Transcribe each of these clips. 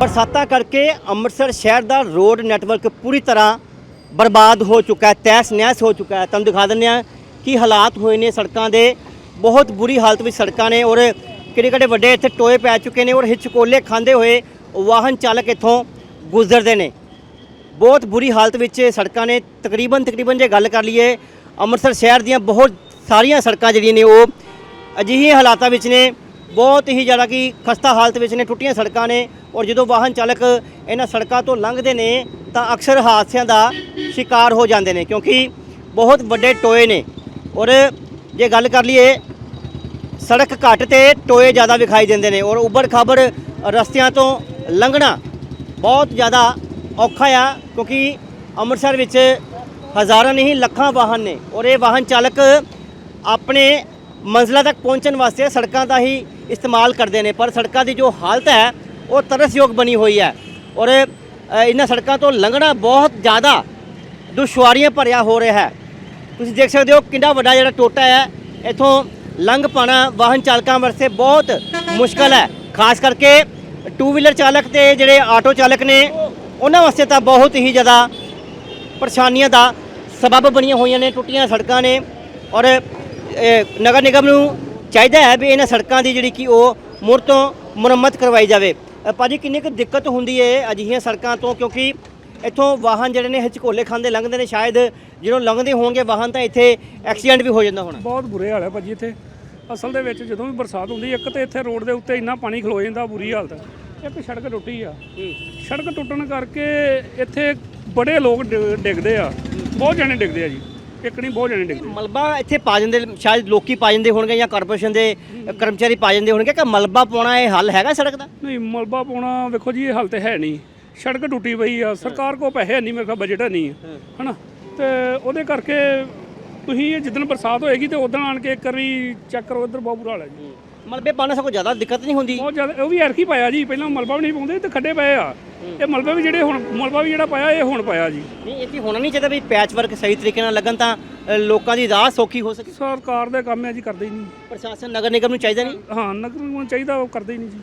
ਬਰਸਾਤਾਂ ਕਰਕੇ ਅੰਮ੍ਰਿਤਸਰ ਸ਼ਹਿਰ ਦਾ ਰੋਡ ਨੈਟਵਰਕ ਪੂਰੀ ਤਰ੍ਹਾਂ ਬਰਬਾਦ ਹੋ ਚੁੱਕਾ ਹੈ ਤਹਿਸ ਨਹਿਸ ਹੋ ਚੁੱਕਾ ਹੈ। ਤੁਹਾਨੂੰ ਦਿਖਾ ਦਿੰਦੇ ਹਾਂ ਕੀ ਹਾਲਾਤ ਹੋਏ ਨੇ ਸੜਕਾਂ ਦੇ। ਬਹੁਤ ਬੁਰੀ ਹਾਲਤ ਵਿੱਚ ਸੜਕਾਂ ਨੇ ਔਰ ਕਿਹੜੇ ਕਿਹੜੇ ਵੱਡੇ ਇੱਥੇ ਟੋਏ ਪੈ ਚੁੱਕੇ ਨੇ ਔਰ ਹਿਚਕੋਲੇ ਖਾਂਦੇ ਹੋਏ ਵਾਹਨ ਚਾਲਕ ਇੱਥੋਂ ਗੁਜ਼ਰਦੇ ਨੇ। ਬਹੁਤ ਬੁਰੀ ਹਾਲਤ ਵਿੱਚ ਸੜਕਾਂ ਨੇ ਤਕਰੀਬਨ ਤਕਰੀਬਨ ਜੇ ਗੱਲ ਕਰ ਲਈਏ, ਅੰਮ੍ਰਿਤਸਰ ਸ਼ਹਿਰ ਦੀਆਂ ਬਹੁਤ ਸਾਰੀਆਂ ਸੜਕਾਂ ਜਿਹੜੀਆਂ ਨੇ ਉਹ ਅਜਿਹੇ ਹਾਲਾਤਾਂ ਵਿੱਚ ਨੇ ਬਹੁਤ ਹੀ ਜ਼ਿਆਦਾ ਕਿ ਖਸਤਾ ਹਾਲਤ ਵਿੱਚ ਨੇ, ਟੁੱਟੀਆਂ ਸੜਕਾਂ ਨੇ ਔਰ ਜਦੋਂ ਵਾਹਨ ਚਾਲਕ ਇਹਨਾਂ ਸੜਕਾਂ ਤੋਂ ਲੰਘਦੇ ਨੇ ਤਾਂ ਅਕਸਰ ਹਾਦਸਿਆਂ ਦਾ ਸ਼ਿਕਾਰ ਹੋ ਜਾਂਦੇ ਨੇ ਕਿਉਂਕਿ ਬਹੁਤ ਵੱਡੇ ਟੋਏ ਨੇ ਔਰ ਜੇ ਗੱਲ ਕਰ ਲਈਏ, ਸੜਕ ਘੱਟ ਤੇ ਟੋਏ ਜ਼ਿਆਦਾ ਵਿਖਾਈ ਦਿੰਦੇ ਨੇ ਔਰ ਉੱਬੜ ਖਾਬੜ ਰਸਤਿਆਂ ਤੋਂ ਲੰਘਣਾ ਬਹੁਤ ਜ਼ਿਆਦਾ ਔਖਾ ਆ ਕਿਉਂਕਿ ਅੰਮ੍ਰਿਤਸਰ ਵਿੱਚ ਹਜ਼ਾਰਾਂ ਨਹੀਂ, ਲੱਖਾਂ ਵਾਹਨ ਨੇ ਔਰ ਇਹ ਵਾਹਨ ਚਾਲਕ ਆਪਣੇ ਮੰਜ਼ਿਲਾਂ ਤੱਕ ਪਹੁੰਚਣ ਵਾਸਤੇ ਸੜਕਾਂ ਦਾ ਹੀ ਇਸਤੇਮਾਲ ਕਰਦੇ ਨੇ, ਪਰ ਸੜਕਾਂ ਦੀ ਜੋ ਹਾਲਤ ਹੈ, ਉਹ ਤਰਸਯੋਗ ਬਣੀ ਹੋਈ ਹੈ। ਔਰ ਇਹਨਾਂ ਸੜਕਾਂ ਤੋਂ ਲੰਘਣਾ ਬਹੁਤ ਜ਼ਿਆਦਾ ਦੁਸ਼ਵਾਰੀਆਂ ਭਰਿਆ ਹੋ ਰਿਹਾ ਹੈ। ਤੁਸੀਂ ਦੇਖ ਸਕਦੇ ਹੋ ਕਿੰਨਾ ਵੱਡਾ ਜਿਹੜਾ ਟੋਟਾ ਹੈ, ਇਥੋਂ ਲੰਘ ਪਾਣਾ ਵਾਹਨ ਚਾਲਕਾਂ ਵਾਸਤੇ ਬਹੁਤ ਮੁਸ਼ਕਲ ਹੈ। ਖਾਸ ਕਰਕੇ ਟੂ ਵੀਲਰ ਚਾਲਕ ਤੇ ਜਿਹੜੇ ਆਟੋ ਚਾਲਕ ਨੇ, ਉਹਨਾਂ ਵਾਸਤੇ ਤਾਂ ਬਹੁਤ ਹੀ ਜ਼ਿਆਦਾ ਪਰੇਸ਼ਾਨੀਆਂ ਦਾ ਸਬਬ ਬਣੀਆਂ ਹੋਈਆਂ ਨੇ, ਟੁੱਟੀਆਂ ਸੜਕਾਂ ਨੇ। ਔਰ ਨਗਰ ਨਿਗਮ ਨੂੰ ਚਾਹੀਦਾ ਹੈ ਵੀ ਇਹਨਾਂ ਸੜਕਾਂ ਦੀ ਜਿਹੜੀ ਕਿ ਉਹ ਮੁੜ ਤੋਂ ਮੁਰੰਮਤ ਕਰਵਾਈ ਜਾਵੇ। ਅ, ਭਾਜੀ ਕਿੰਨੀ ਕੁ ਦਿੱਕਤ ਹੁੰਦੀ ਹੈ ਅਜਿਹੀਆਂ ਸੜਕਾਂ ਤੋਂ? ਕਿਉਂਕਿ ਇੱਥੋਂ ਵਾਹਨ ਜਿਹੜੇ ਨੇ ਹਿਚਕੋਲੇ ਖਾਂਦੇ ਲੰਘਦੇ ਨੇ ਸ਼ਾਇਦ ਜਦੋਂ ਲੰਘਦੇ ਹੋਣਗੇ ਵਾਹਨ ਤਾਂ ਇੱਥੇ ਐਕਸੀਡੈਂਟ ਵੀ ਹੋ ਜਾਂਦਾ ਹੋਣਾ। ਬਹੁਤ ਬੁਰੇ ਹਾਲ ਹੈ ਭਾਜੀ ਇੱਥੇ। ਅਸਲ ਦੇ ਵਿੱਚ ਜਦੋਂ ਵੀ ਬਰਸਾਤ ਹੁੰਦੀ ਇੱਕ ਤਾਂ ਇੱਥੇ ਰੋਡ ਦੇ ਉੱਤੇ ਇੰਨਾ ਪਾਣੀ ਖਲੋ ਜਾਂਦਾ ਬੁਰੀ ਹਾਲਤ ਹੈ ਇੱਕ ਸੜਕ ਟੁੱਟੀ ਆ। ਸੜਕ ਟੁੱਟਣ ਕਰਕੇ ਇੱਥੇ ਬੜੇ ਲੋਕ ਡਿ- ਡਿੱਗਦੇ ਆ। ਬਹੁਤ ਜਣੇ ਡਿੱਗਦੇ ਆ ਜੀ। ਇੱਕ ਨਹੀਂ ਬਹੁਤ ਜਣੇ ਡਿੱਗਦੇ ਮਲਬਾ ਇੱਥੇ ਪਾ ਜਾਂਦੇ ਸ਼ਾਇਦ ਲੋਕੀ ਪਾ ਜਾਂਦੇ ਹੋਣਗੇ ਜਾਂ ਕਾਰਪੋਰੇਸ਼ਨ ਦੇ ਕਰਮਚਾਰੀ ਪਾ ਜਾਂਦੇ ਹੋਣਗੇ। ਕਿ ਮਲਬਾ ਪਾਉਣਾ ਇਹ ਹੱਲ ਹੈਗਾ ਸੜਕ ਦਾ? ਨਹੀਂ ਮਲਬਾ ਪਾਉਣਾ ਵੇਖੋ ਜੀ ਇਹ ਹਾਲ ਤੇ ਹੈ ਨਹੀਂ। ਸੜਕ ਟੁੱਟੀ ਪਈ ਆ ਸਰਕਾਰ ਕੋ ਪੈਸੇ ਹੈ ਨਹੀਂ ਮੇਰੇ ਕੋਲ ਬਜਟ ਹੈ ਨਹੀਂ। ਹਨਾ? ਤੇ ਉਹਦੇ ਕਰਕੇ ਤੁਸੀਂ ਇਹ ਜਿੱਦਣ ਬਰਸਾਤ ਹੋਏਗੀ ਤੇ ਉਦੋਂ ਆਣ ਕੇ ਇੱਕ ਵਾਰੀ ਚੈੱਕ ਕਰੋ ਇੱਧਰ ਬਹੁਤ ਬੁਰਾ ਹਾਲ ਹੈ ਜੀ। ਮਲਬੇ ਪਾਉਣ ਸਗੋਂ ਜ਼ਿਆਦਾ ਦਿੱਕਤ ਨਹੀਂ ਹੁੰਦੀ। ਬਹੁਤ ਜ਼ਿਆਦਾ ਉਹ ਵੀ ਐਰਕੀ ਪਾਇਆ ਜੀ ਪਹਿਲਾਂ ਮਲਬਾ ਵੀ ਨਹੀਂ ਪਾਉਂਦੇ ਤੇ ਖੱਡੇ ਪਏ ਆ। ਇਹ ਮਲਬੇ ਵੀ ਜਿਹੜੇ ਹੁਣ ਮਲਬਾ ਵੀ ਜਿਹੜਾ ਪਾਇਆ ਇਹ ਹੁਣ ਪਾਇਆ ਜੀ। ਨਹੀਂ ਇੱਥੇ ਹੋਣਾ ਨਹੀਂ ਚਾਹੀਦਾ ਵੀ ਪੈਚ ਵਰਕ ਸਹੀ ਤਰੀਕੇ ਨਾਲ ਲੱਗਣ ਤਾਂ ਅ, ਲੋਕਾਂ ਦੀ ਰਾਹ ਸੌਖੀ ਹੋ ਸਕੇ? ਸਰਕਾਰ ਦੇ ਕੰਮ ਹੈ ਜੀ ਕਰਦੇ ਹੀ ਨਹੀਂ। ਪ੍ਰਸ਼ਾਸਨ ਨਗਰ ਨਿਗਮ ਨੂੰ ਚਾਹੀਦਾ ਨਹੀਂ? ਹਾਂ ਨਗਰ ਨੂੰ ਚਾਹੀਦਾ ਉਹ ਕਰਦੇ ਹੀ ਨਹੀਂ ਜੀ।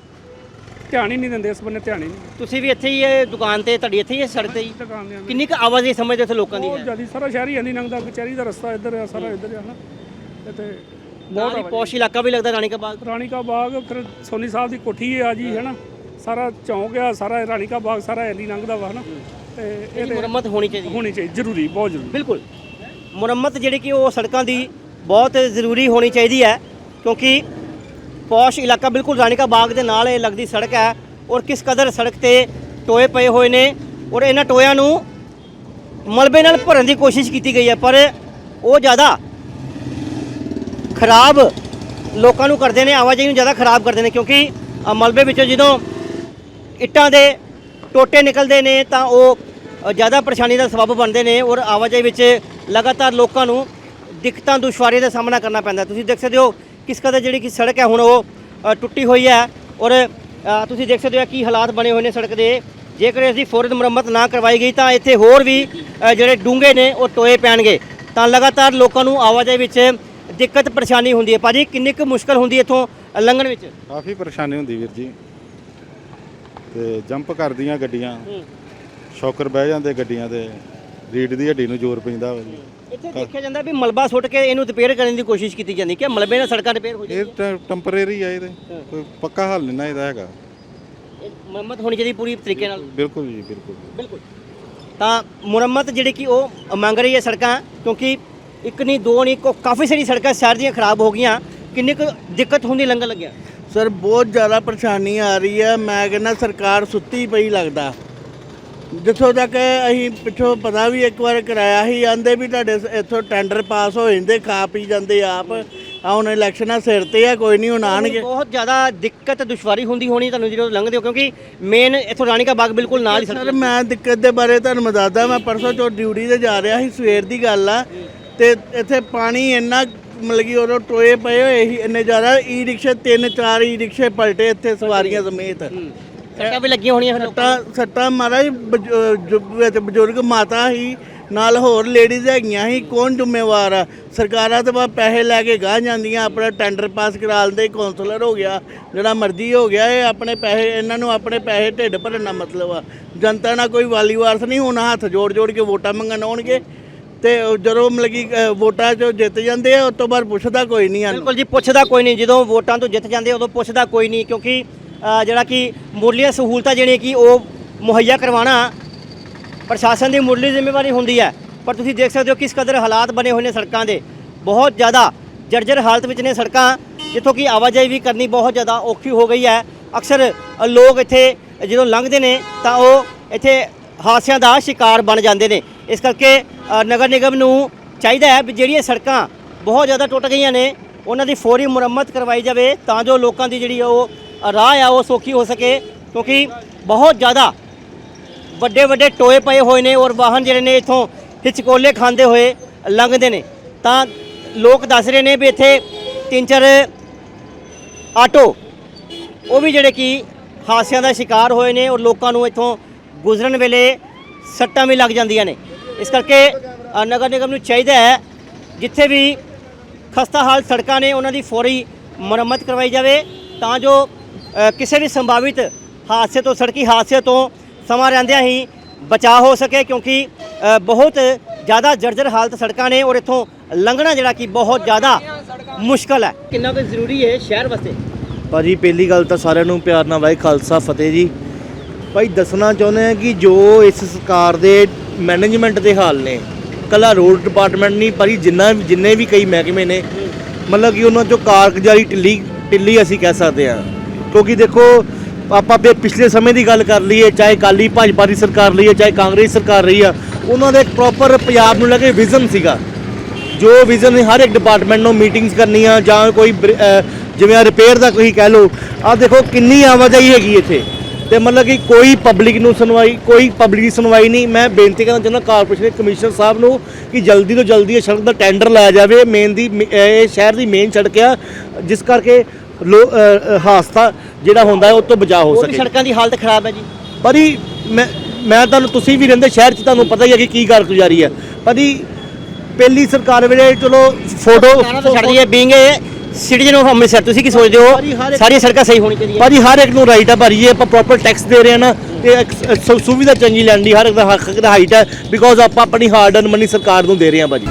ਧਿਆਨ ਹੀ ਨਹੀਂ ਦਿੰਦੇ ਇਸ ਬੰਨੇ ਧਿਆਨ ਹੀ ਨਹੀਂ। ਤੁਸੀਂ ਵੀ ਇੱਥੇ ਹੀ ਇਹ ਦੁਕਾਨ ਤੇ ਤੁਹਾਡੀ ਇੱਥੇ ਹੀ ਇਹ ਸੜਕ ਤੇ ਹੀ? ਦੁਕਾਨ ਦੇ ਕਿੰਨੀ ਕੁ ਆਵਾਜਾਈ ਸਮਝਦੇ ਉੱਥੇ ਲੋਕਾਂ ਦੀ ਬਹੁਤ ਹੈ? ਜ਼ਿਆਦਾ ਸਾਰਾ ਸ਼ਹਿਰ ਹੀ ਆਂਦੀ ਲੰਘਦਾ ਕਚਹਿਰੀ ਦਾ ਰਸਤਾ ਇੱਧਰ ਆ ਸਾਰਾ ਇੱਧਰ ਆ ਨਾ ਤੇ ਬਹੁਤ ਹੀ ਪੌਸ਼ ਇਲਾਕਾ ਵੀ ਲੱਗਦਾ ਰਾਣੀ ਕਾ ਬਾਗ ਰਾਣੀ ਕਾ ਬਾਗ ਫਿਰ ਸੋਨੀ ਸਾਹਿਬ ਦੀ ਕੋਠੀ ਆ ਜੀ ਹੈ ਨਾ ਸਾਰਾ ਚੌਂਕ ਆ ਸਾਰਾ ਰਾਣੀ ਕਾ ਬਾਗ ਸਾਰਾ ਐਲੀ ਲੰਘਦਾ ਵਾ ਹਨਾ? ਤੇ ਇਹ ਇਹਦੀ ਮੁਰੰਮਤ ਹੋਣੀ ਚਾਹੀਦੀ। ਹੋਣੀ ਚਾਹੀਦੀ ਜ਼ਰੂਰੀ ਬਹੁਤ ਜ਼ਰੂਰੀ। ਬਿਲਕੁਲ। ਮੁਰੰਮਤ ਜਿਹੜੀ ਕਿ ਉਹ ਸੜਕਾਂ ਦੀ ਬਹੁਤ ਜ਼ਰੂਰੀ ਹੋਣੀ ਚਾਹੀਦੀ ਹੈ ਕਿਉਂਕਿ ਪੌਸ਼ ਇਲਾਕਾ ਬਿਲਕੁਲ ਰਾਣੀ ਕਾ ਬਾਗ ਦੇ ਨਾਲ ਇਹ ਲੱਗਦੀ ਸੜਕ ਹੈ ਔਰ ਕਿਸ ਕਦਰ ਸੜਕ ਤੇ ਟੋਏ ਪਏ ਹੋਏ ਨੇ ਔਰ ਇਹਨਾਂ ਟੋਇਆਂ ਨੂੰ ਮਲਬੇ ਨਾਲ ਭਰਨ ਦੀ ਕੋਸ਼ਿਸ਼ ਕੀਤੀ ਗਈ ਹੈ ਪਰ ਉਹ ਜ਼ਿਆਦਾ ਖਰਾਬ ਲੋਕਾਂ ਨੂੰ ਕਰਦੇ ਨੇ, ਆਵਾਜਾਈ ਨੂੰ ਜ਼ਿਆਦਾ ਖਰਾਬ ਕਰਦੇ ਨੇ, ਕਿਉਂਕਿ ਮਲਬੇ ਵਿੱਚੋਂ ਜਦੋਂ ਇੱਟਾਂ ਦੇ ਟੋਟੇ ਨਿਕਲਦੇ ਨੇ, ਤਾਂ ਉਹ ਜ਼ਿਆਦਾ ਪਰੇਸ਼ਾਨੀ ਦਾ ਸਬਬ ਬਣਦੇ ਨੇ ਔਰ ਆਵਾਜਾਈ ਵਿੱਚ ਲਗਾਤਾਰ ਲੋਕਾਂ ਨੂੰ ਦਿੱਕਤਾਂ ਦੁਸ਼ਵਾਰੀ ਦਾ ਸਾਹਮਣਾ ਕਰਨਾ ਪੈਂਦਾ। ਤੁਸੀਂ ਦੇਖ ਸਕਦੇ ਹੋ ਕਿਸ ਕਦਰ ਜਿਹੜੀ ਕਿ ਸੜਕ ਹੈ, ਹੁਣ ਉਹ ਟੁੱਟੀ ਹੋਈ ਹੈ ਔਰ ਤੁਸੀਂ ਦੇਖ ਸਕਦੇ ਹੋ ਕੀ ਹਾਲਾਤ ਬਣੇ ਹੋਏ ਨੇ ਸੜਕ ਦੇ। ਜੇਕਰ ਇਸ ਦੀ ਫੌਰਨ ਮੁਰੰਮਤ ਨਾ ਕਰਵਾਈ ਗਈ, ਤਾਂ ਇੱਥੇ ਹੋਰ ਵੀ ਜਿਹੜੇ ਡੂੰਘੇ ਨੇ, ਉਹ ਟੋਏ ਪੈਣਗੇ। ਤਾਂ ਲਗਾਤਾਰ ਲੋਕਾਂ ਨੂੰ ਆਵਾਜਾਈ ਵਿੱਚ ਦਿੱਕਤ ਪਰੇਸ਼ਾਨੀ ਹੁੰਦੀ ਹੈ। ਭਾਜੀ ਕਿੰਨੀ ਕੁ ਮੁਸ਼ਕਲ ਹੁੰਦੀ ਹੈ ਇੱਥੋਂ ਲੰਘਣ ਵਿੱਚ? ਕਾਫੀ ਪਰੇਸ਼ਾਨੀ ਹੁੰਦੀ ਵੀਰ ਜੀ। ਤੇ ਜੰਪ ਕਰਦੀਆਂ ਗੱਡੀਆਂ। ਸ਼ੌਕਰ ਬਹਿ ਜਾਂਦੇ ਗੱਡੀਆਂ ਤੇ। ਰੀਡ ਦੀ ਹੱਡੀ ਨੂੰ ਜ਼ੋਰ ਪੈਂਦਾ ਵਾ ਜੀ। ਇੱਥੇ ਦੇਖਿਆ ਜਾਂਦਾ ਵੀ ਮਲਬਾ ਸੁੱਟ ਕੇ ਇਹਨੂੰ ਰਿਪੇਅਰ ਕਰਨ ਦੀ ਕੋਸ਼ਿਸ਼ ਕੀਤੀ ਜਾਂਦੀ। ਕਿ ਮਲਬੇ ਨਾਲ ਸੜਕਾਂ ਰਿਪੇਅਰ ਹੋ ਇਹ ਟੈਂਪਰੇਰੀ ਆ ਇਹਦੇ। ਕੋਈ ਪੱਕਾ ਹੱਲ ਨਹੀਂ ਨਾ ਇਹਦਾ ਹੈਗਾ। ਮੁਰੰਮਤ ਹੋਣੀ ਚਾਹੀਦੀ ਪੂਰੀ ਤਰੀਕੇ ਨਾਲ? ਬਿਲਕੁਲ ਜੀ ਬਿਲਕੁਲ। ਬਿਲਕੁਲ। ਤਾਂ ਮੁਰੰਮਤ ਜਿਹੜੀ ਕਿ ਉਹ ਮੰਗ ਰਹੀ ਹੈ ਸੜਕਾਂ ਕਿਉਂਕਿ ਇੱਕ ਨਹੀਂ ਦੋ ਨਹੀਂ ਕੋ ਕਾਫੀ ਸਾਰੀ ਸੜਕਾਂ ਸ਼ਹਿਰ ਦੀਆਂ ਖਰਾਬ ਹੋ ਗਈਆਂ। ਕਿੰਨੀ ਕੁ ਦਿੱਕਤ ਹੁੰਦੀ ਲੰਘਣ ਲੱਗਿਆ? ਸਰ ਬਹੁਤ ਜ਼ਿਆਦਾ ਪਰੇਸ਼ਾਨੀ ਆ ਰਹੀ ਹੈ ਮੈਂ ਕਹਿੰਦਾ ਸਰਕਾਰ ਸੁੱਤੀ ਪਈ ਲੱਗਦਾ। ਜਿੱਥੋਂ ਤੱਕ ਅਸੀਂ ਪਿੱਛੋਂ ਪਤਾ ਵੀ ਇੱਕ ਵਾਰ ਕਰਾਇਆ ਸੀ ਆਂਦੇ ਵੀ ਤੁਹਾਡੇ ਸ- ਇੱਥੋਂ ਟੈਂਡਰ ਪਾਸ ਹੋ ਜਾਂਦੇ ਖਾ ਪੀ ਜਾਂਦੇ ਆਪ। ਆ ਹੁਣ ਇਲੈਕਸ਼ਨਾਂ ਸਿਰ ਤੇ ਆ ਕੋਈ ਨਹੀਂ ਹੁਣ ਆਣਗੇ। ਬਹੁਤ ਜ਼ਿਆਦਾ ਦਿੱਕਤ ਦੁਸ਼ਵਾਰੀ ਹੁੰਦੀ ਹੋਣੀ ਤੁਹਾਨੂੰ ਜਦੋਂ ਲੰਘਦੇ ਹੋ ਕਿਉਂਕਿ ਮੇਨ ਇੱਥੋਂ ਰਾਣੀ ਕਾ ਬਾਗ ਬਿਲਕੁਲ ਨਾਲ ਹੀ ਸੜਕ ਸਰ ਮੈਂ ਦਿੱਕਤ ਦੇ ਬਾਰੇ ਤੁਹਾਨੂੰ ਮੈਂ ਦੱਸਦਾ ਮੈਂ ਪਰਸੋਂ ਚੋਂ ਡਿਊਟੀ ਤੇ ਜਾ ਰਿਹਾ ਸੀ ਸਵੇਰ ਦੀ ਗੱਲ ਆ। ਤੇ ਇੱਥੇ ਪਾਣੀ ਇੰਨਾ ਮਤਲਬ ਕਿ ਉਦੋਂ ਟੋਏ ਪਏ ਹੋਏ ਸੀ ਇੰਨੇ ਜ਼ਿਆਦਾ ਈ ਰਿਕਸ਼ੇ ਤਿੰਨ ਚਾਰ ਈ ਰਿਕਸ਼ੇ ਪਲਟੇ ਇੱਥੇ ਸਵਾਰੀਆਂ ਸਮੇਤ। ਸੜਕਾਂ ਵੀ ਲੱਗੀਆਂ ਹੋਣੀਆਂ ਫਿਰ ਲੋਕਾਂ ਸੱਟਾਂ ਸੱਟਾਂ ਮਹਾਰਾਜ ਬਜ਼- ਜੋ ਵਿੱਚ ਬਜ਼ੁਰਗ ਮਾਤਾ ਹੀ ਨਾਲ ਹੋਰ ਲੇਡੀਜ਼ ਹੈਗੀਆਂ ਸੀ ਕੌਣ ਜ਼ਿੰਮੇਵਾਰ ਆ? ਸਰਕਾਰਾਂ ਤਾਂ ਬਸ ਪੈਸੇ ਲੈ ਕੇ ਗਾਹ ਜਾਂਦੀਆਂ ਆਪਣਾ ਟੈਂਡਰ ਪਾਸ ਕਰਾ ਲੈਂਦੇ ਕਾਉਂਸਲਰ ਹੋ ਗਿਆ ਜਿਹੜਾ ਮਰਜ਼ੀ ਹੋ ਗਿਆ ਇਹ ਆਪਣੇ ਪੈਸੇ ਇਹਨਾਂ ਨੂੰ ਆਪਣੇ ਪੈਸੇ ਢਿੱਡ ਭਰਨ ਦਾ ਮਤਲਬ ਆ। ਜਨਤਾ ਨਾਲ ਕੋਈ ਵਾਲੀ ਵਾਰਸ ਨਹੀਂ ਹੁਣ ਹੱਥ ਜੋੜ ਜੋੜ ਕੇ ਵੋਟਾਂ ਮੰਗਣ ਆਉਣਗੇ। ਤੇ ਉਹ ਜਦੋਂ ਮਤਲਬ ਕਿ ਵੋਟਾਂ 'ਚੋਂ ਜਿੱਤ ਜਾਂਦੇ ਆ ਉਸ ਤੋਂ ਬਾਅਦ ਪੁੱਛਦਾ ਕੋਈ ਨਹੀਂ ਸਾਨੂੰ। ਬਿਲਕੁਲ ਜੀ ਪੁੱਛਦਾ ਕੋਈ ਨਹੀਂ। ਜਦੋਂ ਵੋਟਾਂ ਤੋਂ ਜਿੱਤ ਜਾਂਦੇ ਉਦੋਂ ਪੁੱਛਦਾ ਕੋਈ ਨਹੀਂ ਕਿਉਂਕਿ ਅ, ਜਿਹੜਾ ਕਿ ਮੁੱਢਲੀਆਂ ਸਹੂਲਤਾਂ ਜਿਹੜੀਆਂ ਕਿ ਉਹ ਮੁਹੱਈਆ ਕਰਵਾਉਣਾ ਪ੍ਰਸ਼ਾਸਨ ਦੀ ਮੁੱਢਲੀ ਜ਼ਿੰਮੇਵਾਰੀ ਹੁੰਦੀ ਹੈ। ਪਰ ਤੁਸੀਂ ਦੇਖ ਸਕਦੇ ਹੋ ਕਿਸ ਕਦਰ ਹਾਲਾਤ ਬਣੇ ਹੋਏ ਨੇ ਸੜਕਾਂ ਦੇ। ਬਹੁਤ ਜ਼ਿਆਦਾ ਜਰਜਰ ਹਾਲਤ ਵਿੱਚ ਨੇ ਸੜਕਾਂ ਜਿੱਥੋਂ ਕਿ ਆਵਾਜਾਈ ਵੀ ਕਰਨੀ ਬਹੁਤ ਜ਼ਿਆਦਾ ਔਖੀ ਹੋ ਗਈ ਹੈ। ਅਕਸਰ ਅ, ਲੋਕ ਇੱਥੇ ਜਦੋਂ ਲੰਘਦੇ ਨੇ ਤਾਂ ਉਹ ਇੱਥੇ ਹਾਦਸਿਆਂ ਦਾ ਸ਼ਿਕਾਰ ਬਣ ਜਾਂਦੇ ਨੇ। ਇਸ ਕਰਕੇ ਨਗਰ ਨਿਗਮ ਨੂੰ ਚਾਹੀਦਾ ਹੈ ਵੀ ਜਿਹੜੀਆਂ ਸੜਕਾਂ ਬਹੁਤ ਜ਼ਿਆਦਾ ਟੁੱਟ ਗਈਆਂ ਨੇ, ਉਹਨਾਂ ਦੀ ਫੌਰੀ ਮੁਰੰਮਤ ਕਰਵਾਈ ਜਾਵੇ ਤਾਂ ਜੋ ਲੋਕਾਂ ਦੀ ਜਿਹੜੀ ਉਹ ਰਾਹ ਆ ਉਹ ਸੌਖੀ ਹੋ ਸਕੇ, ਕਿਉਂਕਿ ਬਹੁਤ ਜ਼ਿਆਦਾ ਵੱਡੇ ਵੱਡੇ ਟੋਏ ਪਏ ਹੋਏ ਨੇ ਔਰ ਵਾਹਨ ਜਿਹੜੇ ਨੇ ਇਥੋਂ ਹਿਚਕੋਲੇ ਖਾਂਦੇ ਹੋਏ ਲੰਘਦੇ ਨੇ। ਤਾਂ ਲੋਕ ਦੱਸ ਰਹੇ ਨੇ ਵੀ ਇੱਥੇ ਤਿੰਨ ਚਾਰ ਆਟੋ, ਉਹ ਵੀ ਜਿਹੜੇ ਕਿ ਹਾਦਸਿਆਂ ਦਾ ਸ਼ਿਕਾਰ ਹੋਏ ਨੇ ਔਰ ਲੋਕਾਂ ਨੂੰ ਇੱਥੋਂ ਗੁਜ਼ਰਨ ਵੇਲੇ ਸੱਟਾਂ ਵੀ ਲੱਗ ਜਾਂਦੀਆਂ ਨੇ। ਇਸ ਕਰਕੇ ਨਗਰ ਨਿਗਮ ਨੂੰ ਚਾਹੀਦਾ ਹੈ ਜਿੱਥੇ ਵੀ ਖਸਤਾ ਹਾਲ ਸੜਕਾਂ ਨੇ ਉਹਨਾਂ ਦੀ ਫੌਰੀ ਮੁਰੰਮਤ ਕਰਵਾਈ ਜਾਵੇ ਤਾਂ ਜੋ ਕਿਸੇ ਵੀ ਸੰਭਾਵਿਤ ਹਾਦਸੇ ਤੋਂ ਸੜਕੀ ਹਾਦਸੇ ਤੋਂ ਸਮਾਂ ਰਹਿੰਦਿਆਂ ਹੀ ਬਚਾਅ ਹੋ ਸਕੇ ਕਿਉਂਕਿ ਬਹੁਤ ਜ਼ਿਆਦਾ ਜਰਜਰ ਹਾਲਤ ਸੜਕਾਂ ਨੇ ਔਰ ਇੱਥੋਂ ਲੰਘਣਾ ਜਿਹੜਾ ਕਿ ਬਹੁਤ ਜ਼ਿਆਦਾ ਮੁਸ਼ਕਲ ਹੈ। ਕਿੰਨਾ ਕੁ ਜ਼ਰੂਰੀ ਹੈ ਸ਼ਹਿਰ ਵਾਸਤੇ? ਭਾਜੀ ਪਹਿਲੀ ਗੱਲ ਤਾਂ ਸਾਰਿਆਂ ਨੂੰ ਪਿਆਰ ਨਾਲ ਵਾਹਿ ਖਾਲਸਾ ਫਤਿਹ ਜੀ। ਭਾਈ ਦੱਸਣਾ ਚਾਹੁੰਦੇ ਆ ਕਿ ਜੋ ਇਸ ਸਰਕਾਰ ਦੇ ਮੈਨੇਜਮੈਂਟ ਦੇ ਹਾਲ ਨੇ। ਕੱਲਾ ਰੋਡ ਡਿਪਾਰਟਮੈਂਟ ਨਹੀਂ ਪਰ ਜਿੰਨਾ, ਜਿੰਨੇ ਵੀ ਕਈ ਮਹਿਕਮੇ ਨੇ, ਮਤਲਬ ਕਿ ਉਹਨਾਂ ਚੋਂ ਕਾਰਗੁਜ਼ਾਰੀ ਢਿੱਲੀ ਢਿੱਲੀ ਅਸੀਂ ਕਹਿ ਸਕਦੇ ਹਾਂ। ਕਿਉਂਕਿ ਦੇਖੋ, ਆਪਾਂ ਪਿ- ਪਿਛਲੇ ਸਮੇਂ ਦੀ ਗੱਲ ਕਰ ਲਈਏ, ਚਾਹੇ ਕਾਲੀ ਭਾਜਪਾ ਦੀ ਸਰਕਾਰ ਲਈ ਹੈ, ਚਾਹੇ ਕਾਂਗਰਸ ਸਰਕਾਰ ਰਹੀ ਆ, ਉਹਨਾਂ ਦਾ ਇੱਕ ਪ੍ਰੋਪਰ ਪੰਜਾਬ ਨੂੰ ਲੈ ਕੇ ਵਿਜ਼ਨ ਸੀਗਾ। ਜੋ ਵਿਜ਼ਨ ਹਰ ਇੱਕ ਡਿਪਾਰਟਮੈਂਟ ਨੂੰ ਮੀਟਿੰਗਸ ਕਰਨੀਆਂ ਜਾਂ ਕੋਈ ਬਰ- ਜਿਵੇਂ ਰਿਪੇਅਰ ਦਾ ਕੋਈ ਕਹਿ ਲਓ ਆ ਦੇਖੋ ਕਿੰਨੀ ਆਵਾਜਾਈ ਹੈਗੀ ਇੱਥੇ। ਤੇ ਮਤਲਬ ਕਿ ਕੋਈ ਪਬਲਿਕ ਨੂੰ ਸੁਣਵਾਈ ਕੋਈ ਪਬਲਿਕ ਦੀ ਸੁਣਵਾਈ ਨਹੀਂ। ਮੈਂ ਬੇਨਤੀ ਕਰਨਾ ਚਾਹੁੰਦਾ ਕਾਰਪੋਰੇਸ਼ਨ ਕਮਿਸ਼ਨਰ ਸਾਹਿਬ ਨੂੰ ਕਿ ਜਲਦੀ ਤੋਂ ਜਲਦੀ ਇਹ ਸੜਕ ਦਾ ਟੈਂਡਰ ਲਾਇਆ ਜਾਵੇ। ਮੇਨ ਦੀ ਇਹ ਸ਼ਹਿਰ ਦੀ ਮੇਨ ਸੜਕ ਆ ਜਿਸ ਕਰਕੇ ਹਾਦਸਾ ਜਿਹੜਾ ਹੁੰਦਾ ਹੈ ਉਹ ਤੋਂ ਬਚਾਅ ਹੋ ਸਕੇ। ਸੜਕਾਂ ਦੀ ਹਾਲਤ ਖਰਾਬ ਹੈ ਜੀ। ਪਰ ਜੀ ਮੈਂ ਮੈਂ ਤੁਹਾਨੂੰ ਤੁਸੀਂ ਵੀ ਰਹਿੰਦੇ ਸ਼ਹਿਰ 'ਚ ਤੁਹਾਨੂੰ ਪਤਾ ਹੀ ਹੈ ਕਿ ਕੀ ਕਾਰਗੁਜ਼ਾਰੀ ਹੈ। ਪਰ ਜੀ ਪਹਿਲੀ ਸਰਕਾਰ ਵੇਲੇ ਚਲੋ ਫੋਟੋ ਛੱਡ ਦਈਏ ਬੀਇੰਗ ਸਿਟੀਜ਼ਨ ਆਫ ਅੰਮ੍ਰਿਤਸਰ ਤੁਸੀਂ ਕੀ ਸੋਚਦੇ ਹੋ? ਸਾਰੀਆਂ ਸੜਕਾਂ ਸਹੀ ਹੋਣੀ ਚਾਹੀਦੀਆਂ। ਭਾਜੀ ਹਰ ਇੱਕ ਨੂੰ ਰਾਈਟ ਹੈ ਭਾਜੀ ਜੇ ਆਪਾਂ ਪ੍ਰੋਪਰ ਟੈਕਸ ਦੇ ਰਹੇ ਹਾਂ ਨਾ ਤੇ ਸੁਵਿਧਾ ਚੰਗੀ ਲੈਣ ਦੀ ਹਰ ਇੱਕ ਦਾ ਹੱਕ ਦਾ ਹਾਈਟ ਹੈ ਬਿਕੋਜ਼ ਆਪਾਂ ਆਪਣੀ ਹਾਰਡ ਅਰਨ ਮਨੀ ਸਰਕਾਰ ਨੂੰ ਦੇ ਰਹੇ ਹਾਂ ਭਾਜੀ।